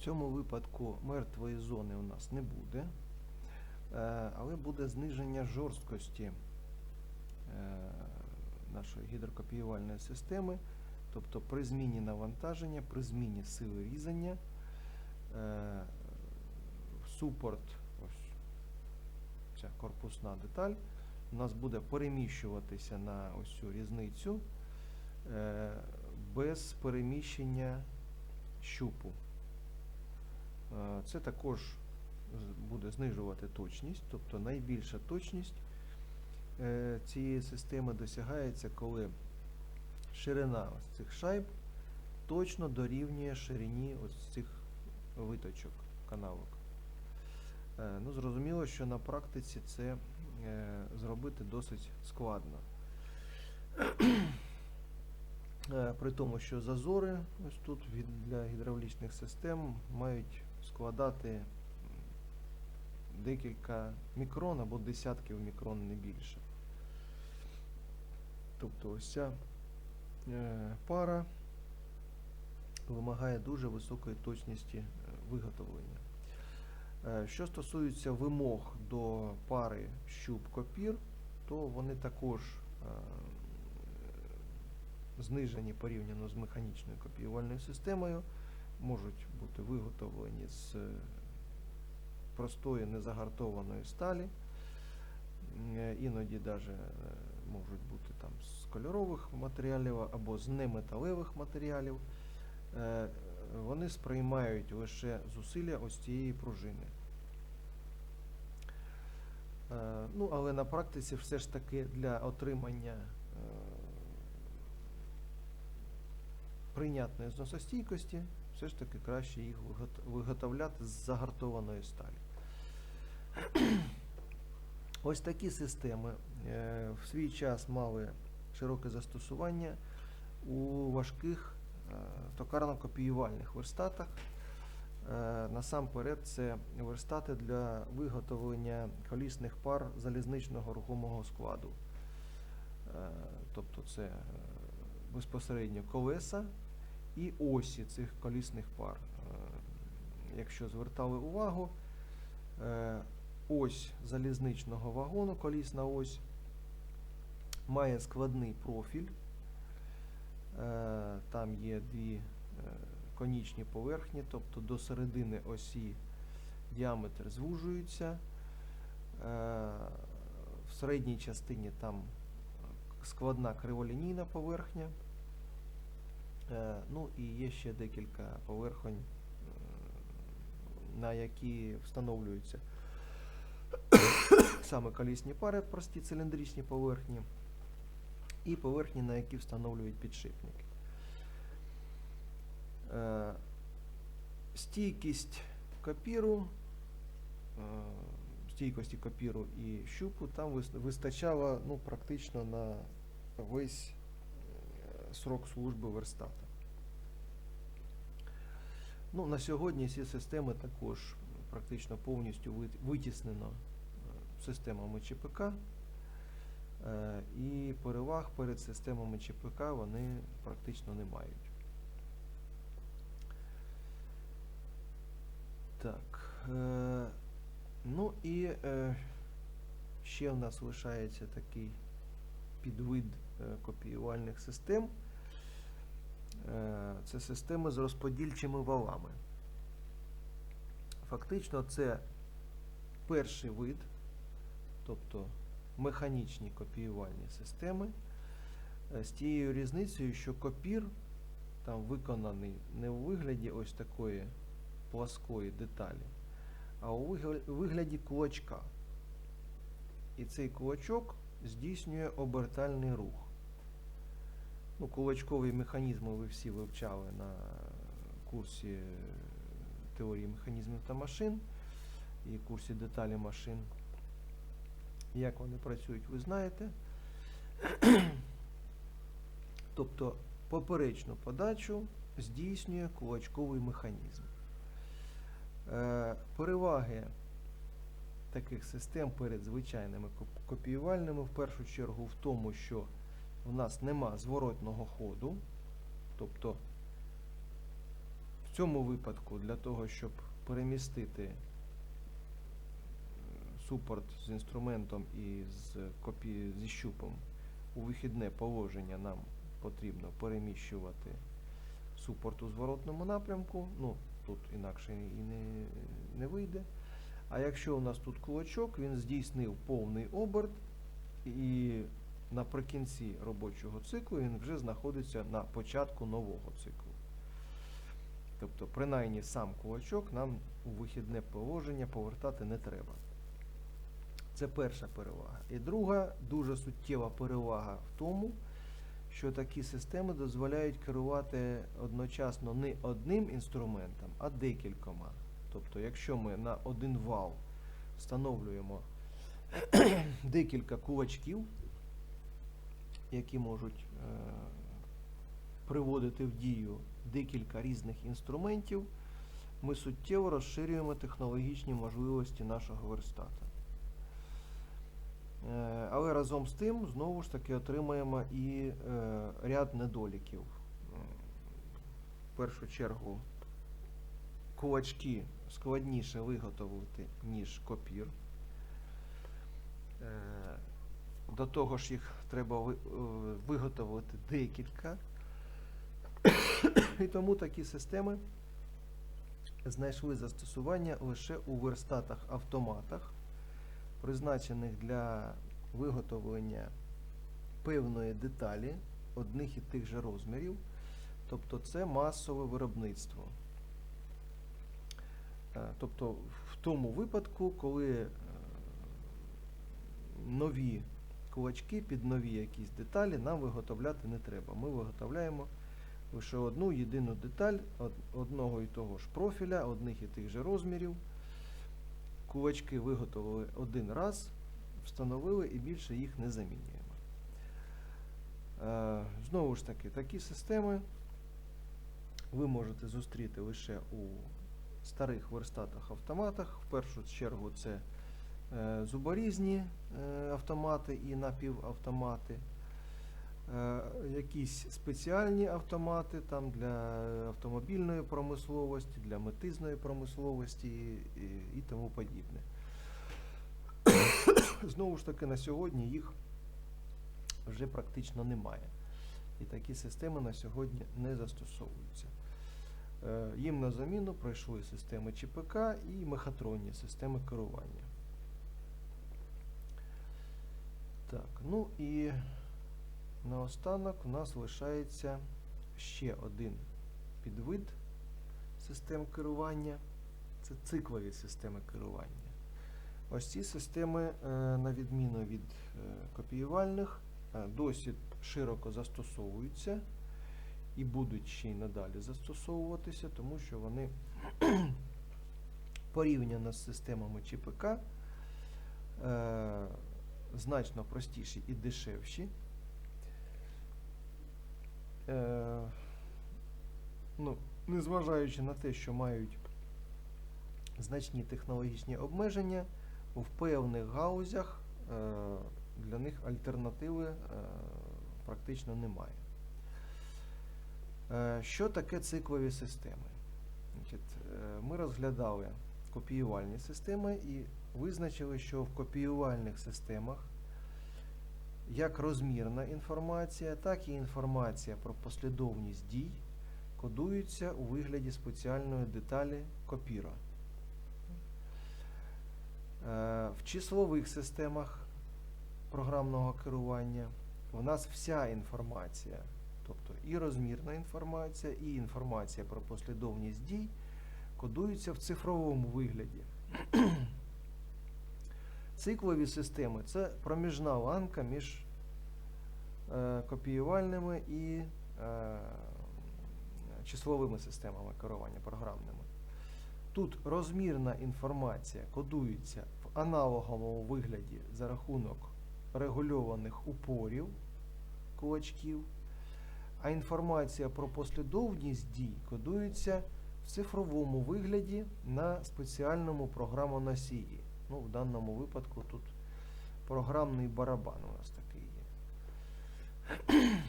В цьому випадку мертвої зони у нас не буде, е, але буде зниження жорсткості е, нашої гідрокопіювальної системи. Тобто при зміні навантаження, при зміні сили різання, е, супорт, ось ця корпусна деталь, у нас буде переміщуватися на ось цю різницю без переміщення щупу. Е, Це також буде знижувати точність, тобто найбільша точність е, цієї системи досягається, коли ширина ось цих шайб точно дорівнює ширині ось цих виточок канавок. Е, Ну, зрозуміло, що на практиці це зробити досить складно. При тому, що зазори ось тут для гідравлічних систем мають складати декілька мікрон або десятків мікрон не більше. Тобто ось ця е, пара вимагає дуже високої точності е, виготовлення. Е, Що стосується вимог до пари щуп-копір, то вони також знижені порівняно з механічною копіювальною системою, можуть бути виготовлені з е, простої незагартованої сталі. Е, Іноді навіть можуть бути там з кольорових матеріалів або з неметалевих матеріалів. Е, Вони сприймають лише зусилля ось цієї пружини. Е, Ну, але на практиці все ж таки для отримання е, прийнятної зносостійкості, все ж таки краще їх виготовляти з загартованої сталі. Ось такі системи е, в свій час мали широке застосування у важких е, токарно-копіювальних верстатах. Е, Насамперед, це верстати для виготовлення колісних пар залізничного рухомого складу. Тобто це безпосередньо колеса і осі цих колісних пар. Е, Якщо звертали увагу, е, ось залізничного вагону, колісна ось, має складний профіль. Е, Там є дві конічні поверхні, тобто до середини осі діаметр звужується. В середній частині там складна криволінійна поверхня. Е, Ну і є ще декілька поверхонь, е, на які встановлюються саме колісні пари, прості циліндричні поверхні, і поверхні, на які встановлюють підшипники. Е, Стійкість копіру, стійкості копіру і щупу там вис- вистачало ну, практично на весь срок служби верстата. Ну, на сьогодні ці системи також практично повністю вит- витіснено е, системами ЧПК. Е, І переваг перед системами ЧПК вони практично не мають. Так. Е, ну і ще в нас лишається такий підвид е, копіювальних систем. Е, це системи з розподільчими валами. Фактично, це перший вид, тобто механічні копіювальні системи, е, з тією різницею, що копір там виконаний не у вигляді ось такої пласкої деталі, а у вигляді кулачка. І цей кулачок здійснює обертальний рух. Ну, кулачкові механізми ви всі вивчали на курсі теорії механізмів та машин і курсі деталі машин. Як вони працюють, ви знаєте. Тобто поперечну подачу здійснює кулачковий механізм. Е, Переваги таких систем перед звичайними копіювальними в першу чергу в тому, що в нас нема зворотного ходу, тобто В цьому випадку для того, щоб перемістити е, супорт з інструментом і з, копі... зі щупом у вихідне положення, нам потрібно переміщувати супорт у зворотному напрямку. Ну, тут інакше і не, не вийде. А якщо у нас тут кулачок, він здійснив повний оберт, і наприкінці робочого циклу він вже знаходиться на початку нового циклу. Тобто, принаймні сам кулачок нам у вихідне положення повертати не треба. Це перша перевага. І друга дуже суттєва перевага в тому, що такі системи дозволяють керувати одночасно не одним інструментом, а декількома. Тобто, якщо ми на один вал встановлюємо декілька кулачків, які можуть е, приводити в дію декілька різних інструментів, ми суттєво розширюємо технологічні можливості нашого верстата. Е, Але разом з тим, знову ж таки, отримаємо і е, ряд недоліків. В першу чергу, кулачки складніше виготовити, ніж копір. Е, До того ж, їх треба е, виготовити декілька. І тому такі системи знайшли застосування лише у верстатах-автоматах, призначених для виготовлення певної деталі одних і тих же розмірів. Тобто це масове виробництво. Е, Тобто в тому випадку, коли е, нові кулачки під нові якісь деталі нам виготовляти не треба. Ми виготовляємо лише одну єдину деталь одного і того ж профіля, одних і тих же розмірів. Кулачки виготовили один раз, встановили і більше їх не замінюємо. Е, Знову ж таки, такі системи ви можете зустріти лише у старих верстатах-автоматах. В першу чергу це е, зуборізні е, автомати і напівавтомати. Е, Якісь спеціальні автомати там для автомобільної промисловості, для метизної промисловості і, тому подібне. Знову ж таки, на сьогодні їх вже практично немає. І такі системи на сьогодні не застосовуються. Е, Їм на заміну пройшли системи ЧПК і мехатронні системи керування. Так, ну і наостанок у нас лишається ще один підвид систем керування. Це циклові системи керування. Ось ці системи, е, на відміну від е, копіювальних, досить широко застосовуються і будуть ще й надалі застосовуватися, тому що вони порівняно з системами ЧПК е, значно простіші і дешевші. Е, ну, незважаючи на те, що мають значні технологічні обмеження, в певних гаузях е, для них альтернативи е, практично немає. Е, Що таке циклові системи? Е, Ми розглядали копіювальні системи і визначили, що в копіювальних системах як розмірна інформація, так і інформація про послідовність дій кодуються у вигляді спеціальної деталі копіра. Е, В числових системах програмного керування у нас вся інформація, тобто і розмірна інформація, і інформація про послідовність дій кодуються в цифровому вигляді. Циклові системи це проміжна ланка між е, копіювальними і е, числовими системами керування програмними. Тут розмірна інформація кодується в аналоговому вигляді за рахунок регульованих упорів кулачків, а інформація про послідовність дій кодується в цифровому вигляді на спеціальному програмоносії. Ну, в даному випадку тут програмний барабан у нас такий є.